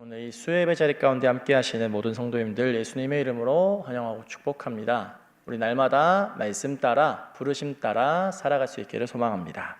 오늘 이 수요예배 자리 가운데 함께 하시는 모든 성도님들 예수님의 이름으로 환영하고 축복합니다. 우리 날마다 말씀 따라 부르심 따라 살아갈 수 있기를 소망합니다.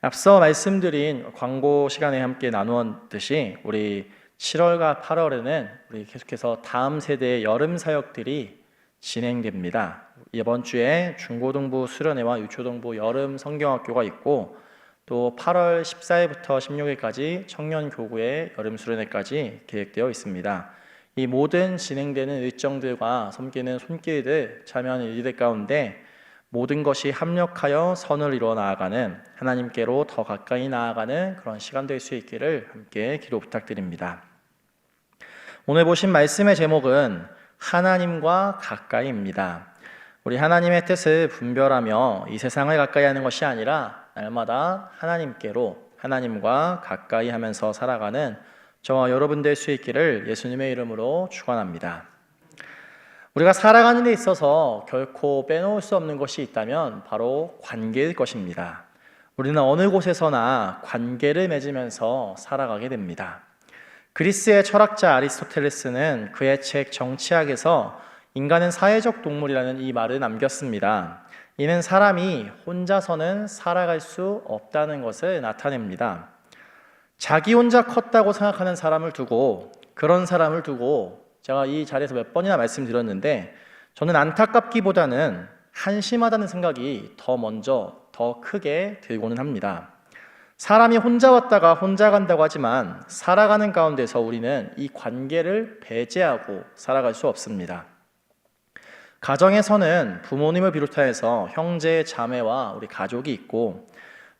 앞서 말씀드린 광고 시간에 함께 나누었듯이 우리 7월과 8월에는 우리 계속해서 다음 세대의 여름 사역들이 진행됩니다. 이번 주에 중고등부 수련회와 유초등부 여름 성경학교가 있고 또 8월 14일부터 16일까지 청년 교구의 여름 수련회까지 계획되어 있습니다. 이 모든 진행되는 일정들과 섬기는 손길들 참여하는 일들 가운데 모든 것이 합력하여 선을 이루어 나아가는 하나님께로 더 가까이 나아가는 그런 시간 될 수 있기를 함께 기도 부탁드립니다. 오늘 보신 말씀의 제목은 하나님과 가까이입니다. 우리 하나님의 뜻을 분별하며 이 세상을 가까이 하는 것이 아니라 날마다 하나님께로 하나님과 가까이 하면서 살아가는 저와 여러분 될 수 있기를 예수님의 이름으로 축원합니다. 우리가 살아가는 데 있어서 결코 빼놓을 수 없는 것이 있다면 바로 관계일 것입니다. 우리는 어느 곳에서나 관계를 맺으면서 살아가게 됩니다. 그리스의 철학자 아리스토텔레스는 그의 책 정치학에서 인간은 사회적 동물이라는 이 말을 남겼습니다. 이는 사람이 혼자서는 살아갈 수 없다는 것을 나타냅니다. 자기 혼자 컸다고 생각하는 사람을 두고 그런 사람을 두고 제가 이 자리에서 몇 번이나 말씀드렸는데 저는 안타깝기보다는 한심하다는 생각이 더 먼저 더 크게 들고는 합니다. 사람이 혼자 왔다가 혼자 간다고 하지만 살아가는 가운데서 우리는 이 관계를 배제하고 살아갈 수 없습니다. 가정에서는 부모님을 비롯하여서 형제, 자매와 우리 가족이 있고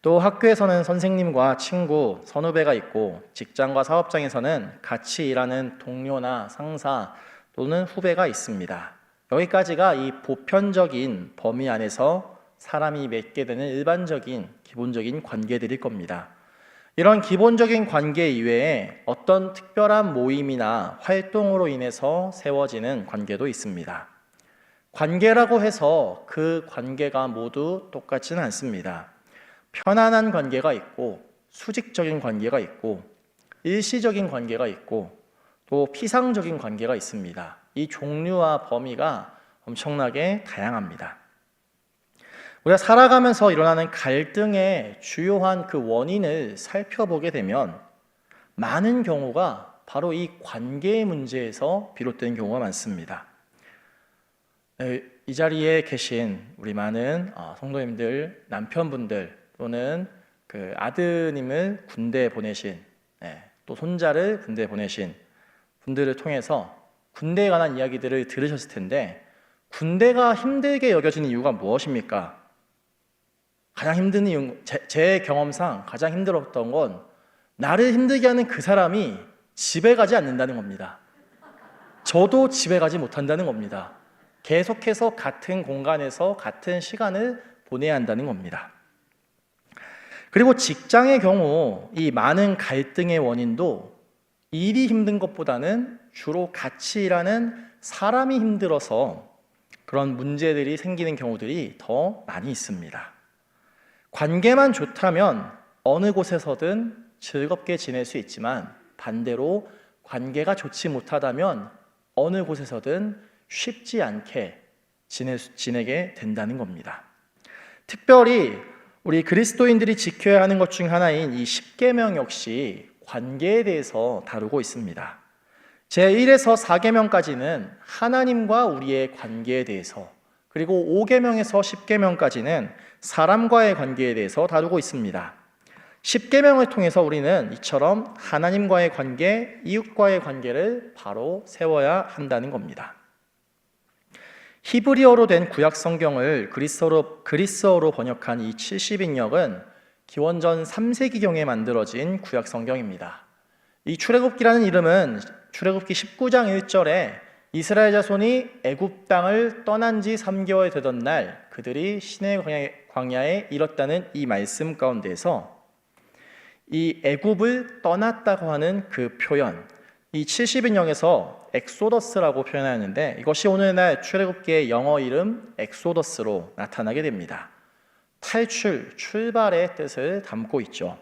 또 학교에서는 선생님과 친구, 선후배가 있고 직장과 사업장에서는 같이 일하는 동료나 상사 또는 후배가 있습니다. 여기까지가 이 보편적인 범위 안에서 사람이 맺게 되는 일반적인 기본적인 관계들일 겁니다. 이런 기본적인 관계 이외에 어떤 특별한 모임이나 활동으로 인해서 세워지는 관계도 있습니다. 관계라고 해서 그 관계가 모두 똑같지는 않습니다. 편안한 관계가 있고 수직적인 관계가 있고 일시적인 관계가 있고 또 피상적인 관계가 있습니다. 이 종류와 범위가 엄청나게 다양합니다. 우리가 살아가면서 일어나는 갈등의 주요한 그 원인을 살펴보게 되면 많은 경우가 바로 이 관계의 문제에서 비롯된 경우가 많습니다. 네, 이 자리에 계신 우리 많은 어, 성도님들, 남편분들 또는 그 아드님을 군대에 보내신 네, 또 손자를 군대에 보내신 분들을 통해서 군대에 관한 이야기들을 들으셨을 텐데 군대가 힘들게 여겨지는 이유가 무엇입니까? 가장 힘든 이유, 제, 제 경험상 가장 힘들었던 건 나를 힘들게 하는 그 사람이 집에 가지 않는다는 겁니다. 저도 집에 가지 못한다는 겁니다. 계속해서 같은 공간에서 같은 시간을 보내야 한다는 겁니다. 그리고 직장의 경우 이 많은 갈등의 원인도 일이 힘든 것보다는 주로 같이 일하는 사람이 힘들어서 그런 문제들이 생기는 경우들이 더 많이 있습니다. 관계만 좋다면 어느 곳에서든 즐겁게 지낼 수 있지만 반대로 관계가 좋지 못하다면 어느 곳에서든 쉽지 않게 지내, 지내게 된다는 겁니다. 특별히 우리 그리스도인들이 지켜야 하는 것 중 하나인 이 10계명 역시 관계에 대해서 다루고 있습니다. 제1에서 4계명까지는 하나님과 우리의 관계에 대해서 그리고 5계명에서 10계명까지는 사람과의 관계에 대해서 다루고 있습니다. 10계명을 통해서 우리는 이처럼 하나님과의 관계, 이웃과의 관계를 바로 세워야 한다는 겁니다. 히브리어로 된 구약 성경을 그리스어로, 그리스어로 번역한 이 70인역은 기원전 3세기경에 만들어진 구약 성경입니다. 이 출애굽기라는 이름은 출애굽기 19장 1절에 이스라엘 자손이 애굽 땅을 떠난 지 3개월 되던 날 그들이 시내 광야에 이뤘다는 이 말씀 가운데서 이 애굽을 떠났다고 하는 그 표현 이 70인역에서 엑소더스라고 표현하는데 이것이 오늘날 출애굽기의 영어 이름 엑소더스로 나타나게 됩니다. 탈출, 출발의 뜻을 담고 있죠.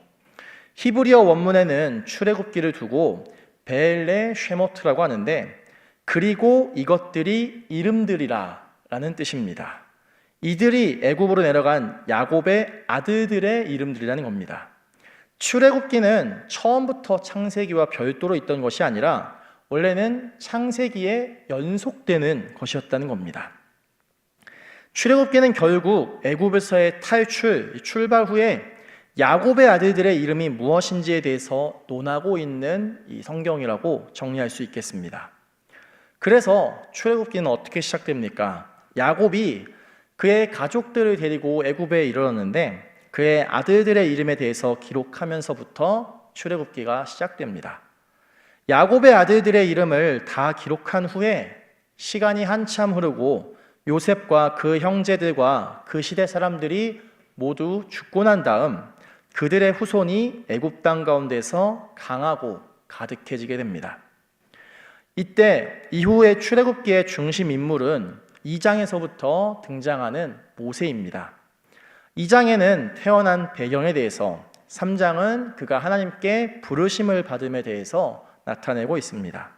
히브리어 원문에는 출애굽기를 두고 벨레 쉐모트라고 하는데 그리고 이것들이 이름들이라라는 뜻입니다. 이들이 애굽으로 내려간 야곱의 아들들의 이름들이라는 겁니다. 출애굽기는 처음부터 창세기와 별도로 있던 것이 아니라 원래는 창세기에 연속되는 것이었다는 겁니다. 출애굽기는 결국 애굽에서의 탈출, 출발 후에 야곱의 아들들의 이름이 무엇인지에 대해서 논하고 있는 이 성경이라고 정리할 수 있겠습니다. 그래서 출애굽기는 어떻게 시작됩니까? 야곱이 그의 가족들을 데리고 애굽에 이르렀는데 그의 아들들의 이름에 대해서 기록하면서부터 출애굽기가 시작됩니다. 야곱의 아들들의 이름을 다 기록한 후에 시간이 한참 흐르고 요셉과 그 형제들과 그 시대 사람들이 모두 죽고 난 다음 그들의 후손이 애굽 땅 가운데서 강하고 가득해지게 됩니다. 이때 이후의 출애굽기의 중심 인물은 2장에서부터 등장하는 모세입니다. 2장에는 태어난 배경에 대해서, 3장은 그가 하나님께 부르심을 받음에 대해서 나타내고 있습니다.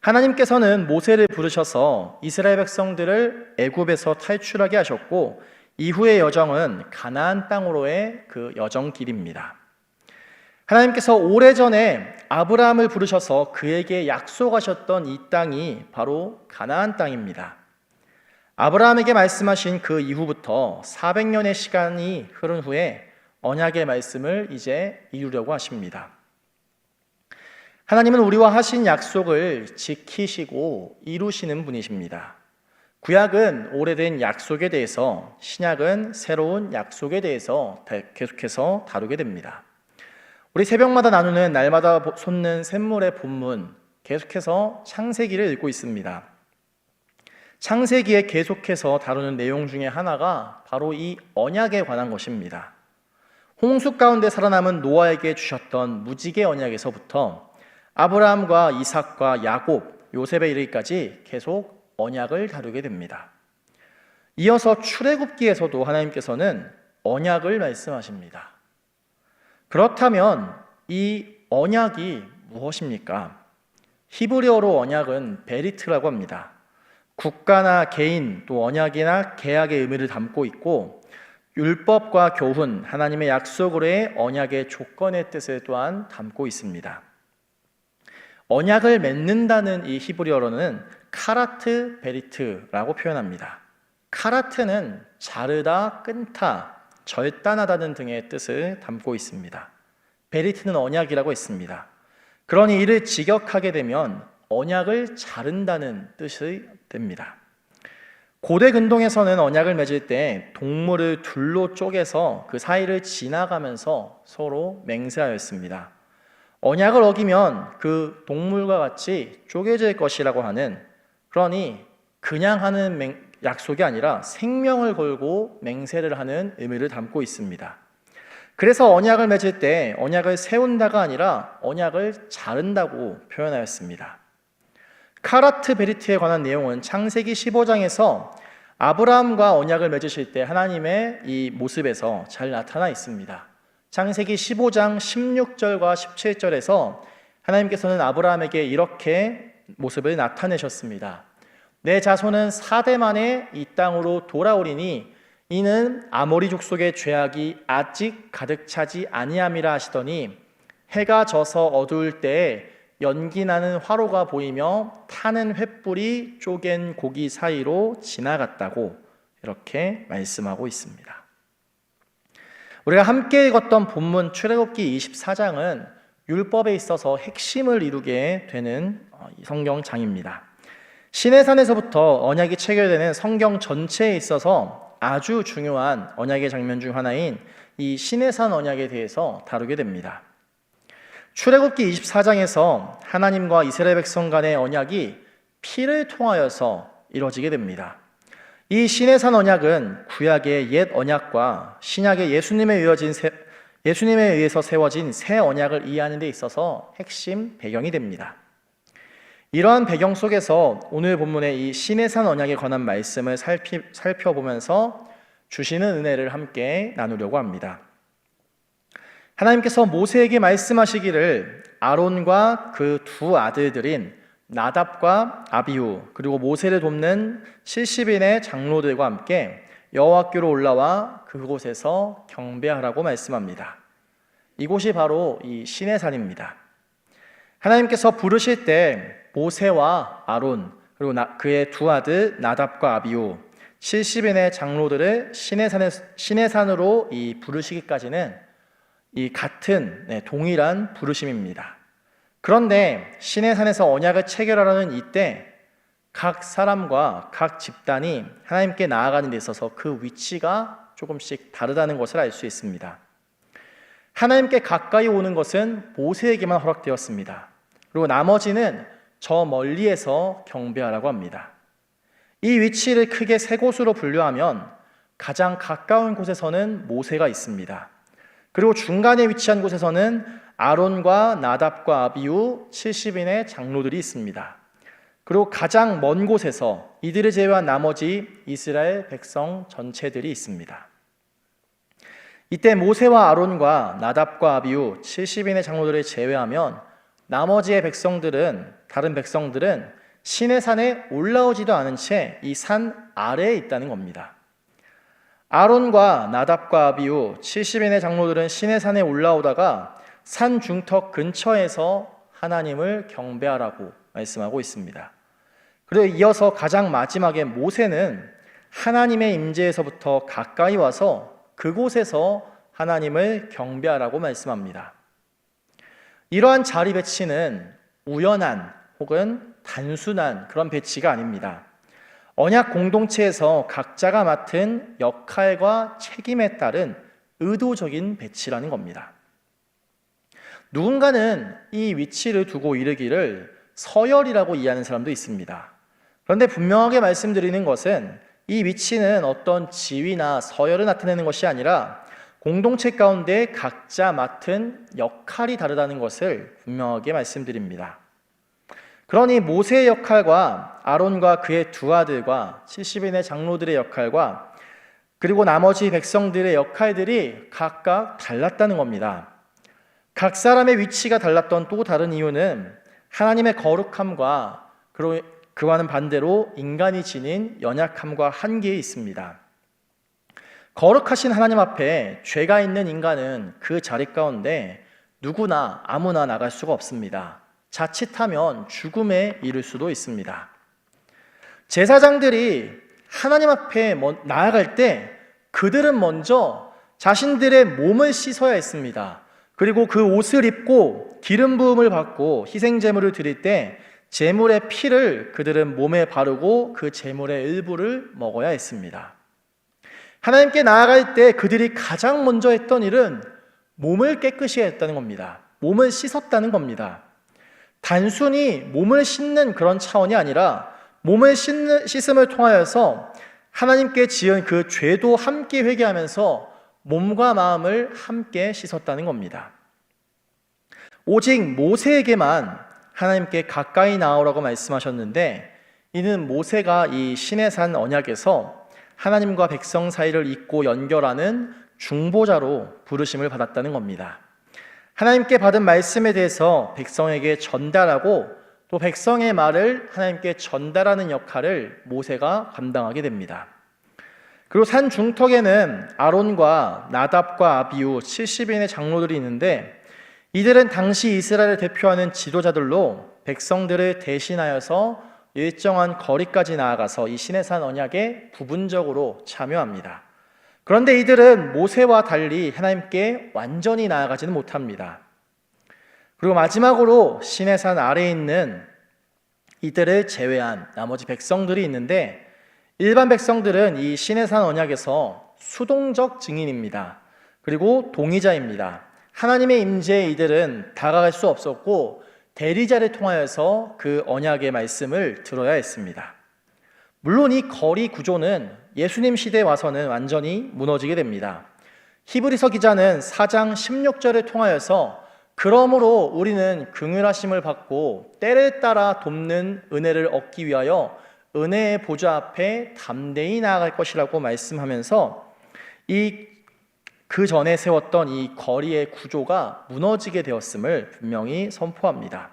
하나님께서는 모세를 부르셔서 이스라엘 백성들을 애굽에서 탈출하게 하셨고 이후의 여정은 가나안 땅으로의 그 여정길입니다. 하나님께서 오래전에 아브라함을 부르셔서 그에게 약속하셨던 이 땅이 바로 가나안 땅입니다. 아브라함에게 말씀하신 그 이후부터 400년의 시간이 흐른 후에 언약의 말씀을 이제 이루려고 하십니다. 하나님은 우리와 하신 약속을 지키시고 이루시는 분이십니다. 구약은 오래된 약속에 대해서, 신약은 새로운 약속에 대해서 계속해서 다루게 됩니다. 우리 새벽마다 나누는 날마다 솟는 샘물의 본문, 계속해서 창세기를 읽고 있습니다. 창세기에 계속해서 다루는 내용 중에 하나가 바로 이 언약에 관한 것입니다. 홍수 가운데 살아남은 노아에게 주셨던 무지개 언약에서부터 아브라함과 이삭과 야곱, 요셉에 이르기까지 계속 언약을 다루게 됩니다. 이어서 출애굽기에서도 하나님께서는 언약을 말씀하십니다. 그렇다면 이 언약이 무엇입니까? 히브리어로 언약은 베리트라고 합니다. 국가나 개인 또 언약이나 계약의 의미를 담고 있고 율법과 교훈, 하나님의 약속으로의 언약의 조건의 뜻을 또한 담고 있습니다. 언약을 맺는다는 이 히브리어로는 카라트 베리트라고 표현합니다. 카라트는 자르다, 끊다, 절단하다는 등의 뜻을 담고 있습니다. 베리트는 언약이라고 했습니다. 그러니 이를 직역하게 되면 언약을 자른다는 뜻이 됩니다. 고대 근동에서는 언약을 맺을 때 동물을 둘로 쪼개서 그 사이를 지나가면서 서로 맹세하였습니다. 언약을 어기면 그 동물과 같이 쪼개질 것이라고 하는 그러니 그냥 하는 약속이 아니라 생명을 걸고 맹세를 하는 의미를 담고 있습니다. 그래서 언약을 맺을 때 언약을 세운다가 아니라 언약을 자른다고 표현하였습니다. 카라트 베리트에 관한 내용은 창세기 15장에서 아브라함과 언약을 맺으실 때 하나님의 이 모습에서 잘 나타나 있습니다. 창세기 15장 16절과 17절에서 하나님께서는 아브라함에게 이렇게 모습을 나타내셨습니다. 내 자손은 4대 만에 이 땅으로 돌아오리니 이는 아모리 족속의 죄악이 아직 가득 차지 아니함이라 하시더니 해가 져서 어두울 때에 연기 나는 화로가 보이며 타는 횃불이 쪼갠 고기 사이로 지나갔다고 이렇게 말씀하고 있습니다. 우리가 함께 읽었던 본문 출애굽기 24장은 율법에 있어서 핵심을 이루게 되는 어, 성경장입니다. 시내산에서부터 언약이 체결되는 성경 전체에 있어서 아주 중요한 언약의 장면 중 하나인 이 시내산 언약에 대해서 다루게 됩니다. 출애굽기 24장에서 하나님과 이스라엘 백성 간의 언약이 피를 통하여서 이루어지게 됩니다. 이 시내산 언약은 구약의 옛 언약과 신약의 예수님에 이어진 새, 예수님에 의해서 세워진 새 언약을 이해하는 데 있어서 핵심 배경이 됩니다. 이러한 배경 속에서 오늘 본문의 이 시내산 언약에 관한 말씀을 살피, 살펴보면서 주시는 은혜를 함께 나누려고 합니다. 하나님께서 모세에게 말씀하시기를 아론과 그 두 아들들인 나답과 아비후 그리고 모세를 돕는 70인의 장로들과 함께 여호와께로 올라와 그곳에서 경배하라고 말씀합니다. 이곳이 바로 이 신의 산입니다. 하나님께서 부르실 때 모세와 아론 그리고 나- 그의 두 아들 나답과 아비후 70인의 장로들을 신의 산에 신의 산으로 이 부르시기까지는 이 같은 네, 동일한 부르심입니다. 그런데 신의 산에서 언약을 체결하려는 이때 각 사람과 각 집단이 하나님께 나아가는 데 있어서 그 위치가 조금씩 다르다는 것을 알 수 있습니다. 하나님께 가까이 오는 것은 모세에게만 허락되었습니다. 그리고 나머지는 저 멀리에서 경배하라고 합니다. 이 위치를 크게 세 곳으로 분류하면 가장 가까운 곳에서는 모세가 있습니다. 그리고 중간에 위치한 곳에서는 아론과 나답과 아비우 70인의 장로들이 있습니다. 그리고 가장 먼 곳에서 이들을 제외한 나머지 이스라엘 백성 전체들이 있습니다. 이때 모세와 아론과 나답과 아비우 70인의 장로들을 제외하면 나머지의 백성들은 다른 백성들은 신의 산에 올라오지도 않은 채 이 산 아래에 있다는 겁니다. 아론과 나답과 아비우 70인의 장로들은 신의 산에 올라오다가 산 중턱 근처에서 하나님을 경배하라고 말씀하고 있습니다. 그리고 이어서 가장 마지막에 모세는 하나님의 임재에서부터 가까이 와서 그곳에서 하나님을 경배하라고 말씀합니다. 이러한 자리 배치는 우연한 혹은 단순한 그런 배치가 아닙니다. 언약 공동체에서 각자가 맡은 역할과 책임에 따른 의도적인 배치라는 겁니다. 누군가는 이 위치를 두고 이르기를 서열이라고 이해하는 사람도 있습니다. 그런데 분명하게 말씀드리는 것은 이 위치는 어떤 지위나 서열을 나타내는 것이 아니라 공동체 가운데 각자 맡은 역할이 다르다는 것을 분명하게 말씀드립니다. 그러니 모세의 역할과 아론과 그의 두 아들과 70인의 장로들의 역할과 그리고 나머지 백성들의 역할들이 각각 달랐다는 겁니다. 각 사람의 위치가 달랐던 또 다른 이유는 하나님의 거룩함과 그와는 반대로 인간이 지닌 연약함과 한계에 있습니다. 거룩하신 하나님 앞에 죄가 있는 인간은 그 자리 가운데 누구나 아무나 나갈 수가 없습니다. 자칫하면 죽음에 이를 수도 있습니다. 제사장들이 하나님 앞에 먼- 나아갈 때 그들은 먼저 자신들의 몸을 씻어야 했습니다. 그리고 그 옷을 입고 기름 부음을 받고 희생 제물을 드릴 때 제물의 피를 그들은 몸에 바르고 그 제물의 일부를 먹어야 했습니다. 하나님께 나아갈 때 그들이 가장 먼저 했던 일은 몸을 깨끗이 했다는 겁니다. 몸을 씻었다는 겁니다. 단순히 몸을 씻는 그런 차원이 아니라 몸을 씻는, 씻음을 통하여서 하나님께 지은 그 죄도 함께 회개하면서 몸과 마음을 함께 씻었다는 겁니다. 오직 모세에게만 하나님께 가까이 나오라고 말씀하셨는데 이는 모세가 이 신의 산 언약에서 하나님과 백성 사이를 잇고 연결하는 중보자로 부르심을 받았다는 겁니다. 하나님께 받은 말씀에 대해서 백성에게 전달하고 또 백성의 말을 하나님께 전달하는 역할을 모세가 감당하게 됩니다. 그리고 산 중턱에는 아론과 나답과 아비우 70인의 장로들이 있는데 이들은 당시 이스라엘을 대표하는 지도자들로 백성들을 대신하여서 일정한 거리까지 나아가서 이 신의 산 언약에 부분적으로 참여합니다. 그런데 이들은 모세와 달리 하나님께 완전히 나아가지는 못합니다. 그리고 마지막으로 신의 산 아래에 있는 이들을 제외한 나머지 백성들이 있는데 일반 백성들은 이 신의 산 언약에서 수동적 증인입니다. 그리고 동의자입니다. 하나님의 임재에 이들은 다가갈 수 없었고 대리자를 통하여서 그 언약의 말씀을 들어야 했습니다. 물론 이 거리 구조는 예수님 시대에 와서는 완전히 무너지게 됩니다. 히브리서 기자는 4장 16절을 통하여서 그러므로 우리는 긍휼하심을 받고 때를 따라 돕는 은혜를 얻기 위하여 은혜의 보좌 앞에 담대히 나아갈 것이라고 말씀하면서 이 그 전에 세웠던 이 거리의 구조가 무너지게 되었음을 분명히 선포합니다.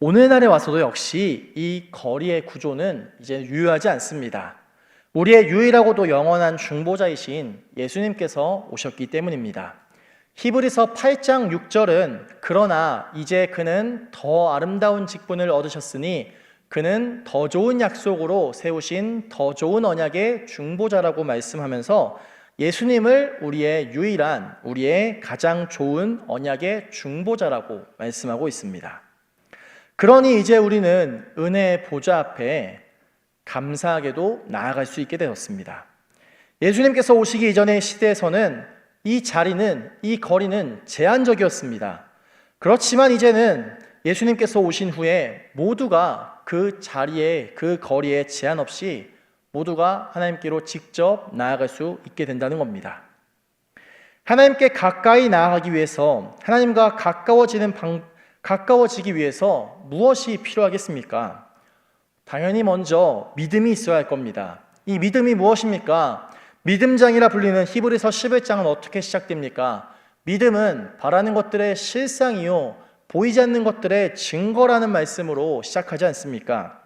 오늘날에 와서도 역시 이 거리의 구조는 이제 유효하지 않습니다. 우리의 유일하고도 영원한 중보자이신 예수님께서 오셨기 때문입니다. 히브리서 8장 6절은 그러나 이제 그는 더 아름다운 직분을 얻으셨으니 그는 더 좋은 약속으로 세우신 더 좋은 언약의 중보자라고 말씀하면서 예수님을 우리의 유일한 우리의 가장 좋은 언약의 중보자라고 말씀하고 있습니다. 그러니 이제 우리는 은혜의 보좌 앞에 감사하게도 나아갈 수 있게 되었습니다. 예수님께서 오시기 이전의 시대에서는 이 자리는, 이 거리는 제한적이었습니다. 그렇지만 이제는 예수님께서 오신 후에 모두가 그 자리에, 그 거리에 제한 없이 모두가 하나님께로 직접 나아갈 수 있게 된다는 겁니다. 하나님께 가까이 나아가기 위해서 하나님과 가까워지는 방, 가까워지기 위해서 무엇이 필요하겠습니까? 당연히 먼저 믿음이 있어야 할 겁니다. 이 믿음이 무엇입니까? 믿음장이라 불리는 히브리서 11장은 어떻게 시작됩니까? 믿음은 바라는 것들의 실상이요 보이지 않는 것들의 증거라는 말씀으로 시작하지 않습니까?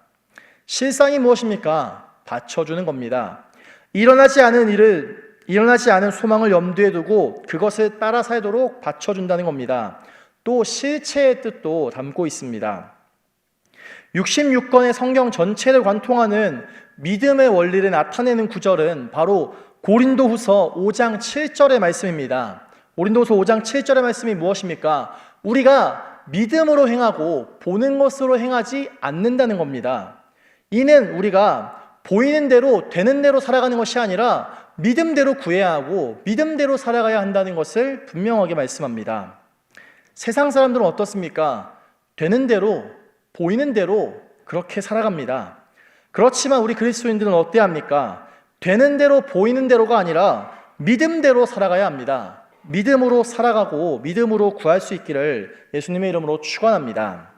실상이 무엇입니까? 받쳐주는 겁니다. 일어나지 않은 일을 일어나지 않은 소망을 염두에 두고 그것을 따라 살도록 받쳐준다는 겁니다. 또 실체의 뜻도 담고 있습니다. 66권의 성경 전체를 관통하는 믿음의 원리를 나타내는 구절은 바로 고린도후서 5장 7절의 말씀입니다. 고린도후서 5장 7절의 말씀이 무엇입니까? 우리가 믿음으로 행하고 보는 것으로 행하지 않는다는 겁니다. 이는 우리가 보이는 대로 되는 대로 살아가는 것이 아니라 믿음대로 구해야 하고 믿음대로 살아가야 한다는 것을 분명하게 말씀합니다. 세상 사람들은 어떻습니까? 되는 대로 보이는 대로 그렇게 살아갑니다. 그렇지만 우리 그리스도인들은 어때야 합니까? 되는 대로 보이는 대로가 아니라 믿음대로 살아가야 합니다. 믿음으로 살아가고 믿음으로 구할 수 있기를 예수님의 이름으로 축원합니다.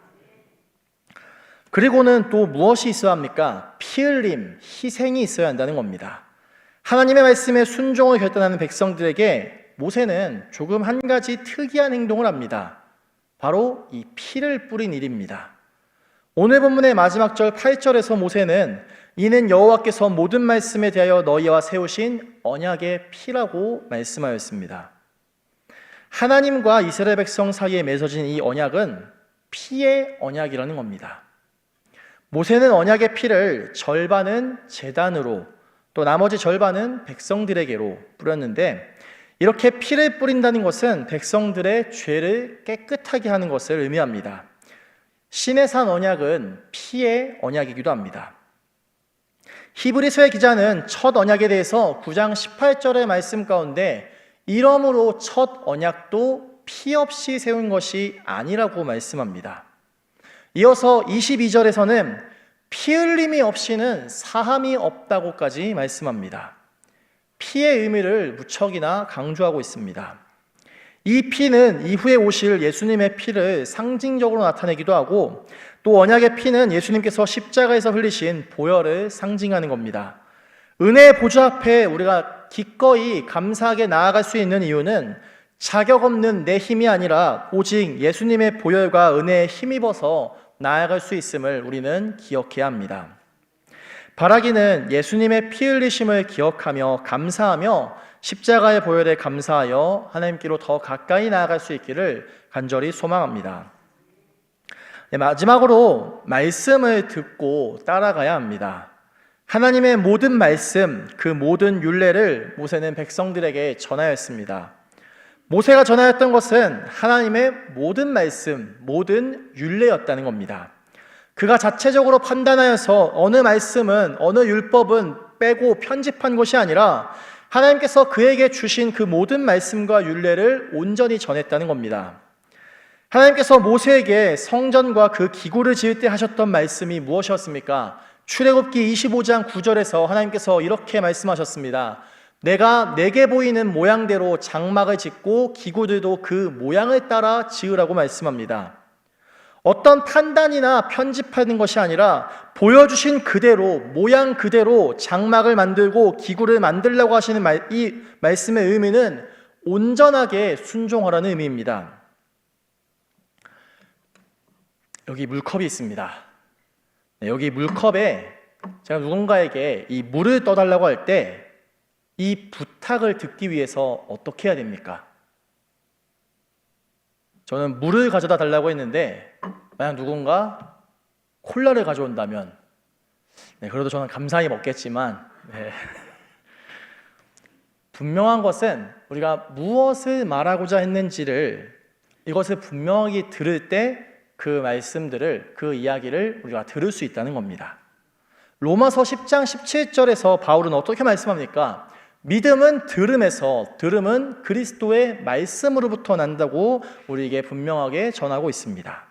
그리고는 또 무엇이 있어야 합니까? 피 흘림, 희생이 있어야 한다는 겁니다. 하나님의 말씀에 순종을 결단하는 백성들에게 모세는 조금 한 가지 특이한 행동을 합니다. 바로 이 피를 뿌린 일입니다. 오늘 본문의 마지막 절 8절에서 모세는 이는 여호와께서 모든 말씀에 대하여 너희와 세우신 언약의 피라고 말씀하였습니다. 하나님과 이스라엘 백성 사이에 맺어진 이 언약은 피의 언약이라는 겁니다. 모세는 언약의 피를 절반은 재단으로 또 나머지 절반은 백성들에게로 뿌렸는데 이렇게 피를 뿌린다는 것은 백성들의 죄를 깨끗하게 하는 것을 의미합니다. 신의 산 언약은 피의 언약이기도 합니다. 히브리서의 기자는 첫 언약에 대해서 9장 18절의 말씀 가운데 이러므로 첫 언약도 피 없이 세운 것이 아니라고 말씀합니다. 이어서 22절에서는 피 흘림이 없이는 사함이 없다고까지 말씀합니다. 피의 의미를 무척이나 강조하고 있습니다. 이 피는 이후에 오실 예수님의 피를 상징적으로 나타내기도 하고 또 언약의 피는 예수님께서 십자가에서 흘리신 보혈을 상징하는 겁니다. 은혜의 보좌 앞에 우리가 기꺼이 감사하게 나아갈 수 있는 이유는 자격 없는 내 힘이 아니라 오직 예수님의 보혈과 은혜에 힘입어서 나아갈 수 있음을 우리는 기억해야 합니다. 바라기는 예수님의 피 흘리심을 기억하며 감사하며 십자가의 보혈에 감사하여 하나님께로 더 가까이 나아갈 수 있기를 간절히 소망합니다. 네, 마지막으로 말씀을 듣고 따라가야 합니다. 하나님의 모든 말씀, 그 모든 윤례를 모세는 백성들에게 전하였습니다. 모세가 전하였던 것은 하나님의 모든 말씀, 모든 윤례였다는 겁니다. 그가 자체적으로 판단하여서 어느 말씀은 어느 율법은 빼고 편집한 것이 아니라 하나님께서 그에게 주신 그 모든 말씀과 윤례를 온전히 전했다는 겁니다. 하나님께서 모세에게 성전과 그 기구를 지을 때 하셨던 말씀이 무엇이었습니까? 출애굽기 25장 9절에서 하나님께서 이렇게 말씀하셨습니다. 내가 내게 보이는 모양대로 장막을 짓고 기구들도 그 모양을 따라 지으라고 말씀합니다. 어떤 판단이나 편집하는 것이 아니라 보여주신 그대로 모양 그대로 장막을 만들고 기구를 만들려고 하시는 말, 이 말씀의 의미는 온전하게 순종하라는 의미입니다. 여기 물컵이 있습니다. 네, 여기 물컵에 제가 누군가에게 이 물을 떠달라고 할 때 이 부탁을 듣기 위해서 어떻게 해야 됩니까? 저는 물을 가져다 달라고 했는데 만약 누군가 콜라를 가져온다면 네, 그래도 저는 감사히 먹겠지만 네. 분명한 것은 우리가 무엇을 말하고자 했는지를 이것을 분명하게 들을 때 그 말씀들을 그 이야기를 우리가 들을 수 있다는 겁니다. 로마서 10장 17절에서 바울은 어떻게 말씀합니까? 믿음은 들음에서 들음은 그리스도의 말씀으로부터 난다고 우리에게 분명하게 전하고 있습니다.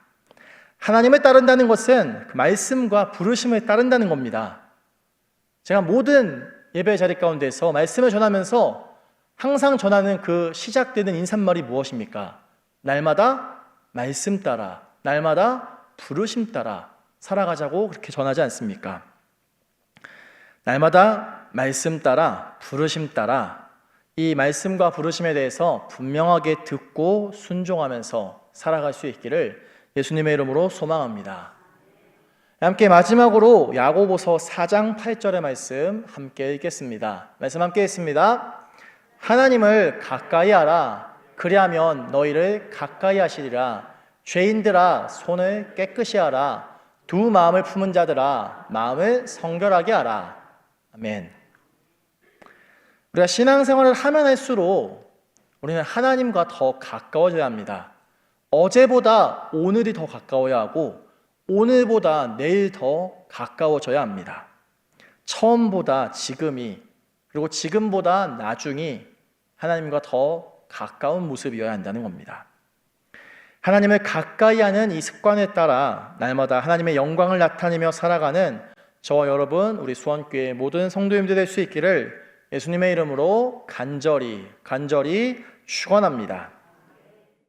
하나님을 따른다는 것은 그 말씀과 부르심을 따른다는 겁니다. 제가 모든 예배 자리 가운데서 말씀을 전하면서 항상 전하는 그 시작되는 인사말이 무엇입니까? 날마다 말씀 따라, 날마다 부르심 따라 살아가자고 그렇게 전하지 않습니까? 날마다 말씀 따라, 부르심 따라 이 말씀과 부르심에 대해서 분명하게 듣고 순종하면서 살아갈 수 있기를 예수님의 이름으로 소망합니다. 함께 마지막으로 야고보서 4장 8절의 말씀 함께 읽겠습니다. 말씀 함께 읽습니다. 하나님을 가까이 하라. 그리하면 너희를 가까이 하시리라. 죄인들아 손을 깨끗이 하라. 두 마음을 품은 자들아 마음을 성결하게 하라. 아멘. 우리가 신앙생활을 하면 할수록 우리는 하나님과 더 가까워져야 합니다. 어제보다 오늘이 더 가까워야 하고 오늘보다 내일 더 가까워져야 합니다. 처음보다 지금이 그리고 지금보다 나중이 하나님과 더 가까운 모습이어야 한다는 겁니다. 하나님을 가까이 하는 이 습관에 따라 날마다 하나님의 영광을 나타내며 살아가는 저와 여러분 우리 수원교회 모든 성도님들 될 수 있기를 예수님의 이름으로 간절히 간절히 축원합니다.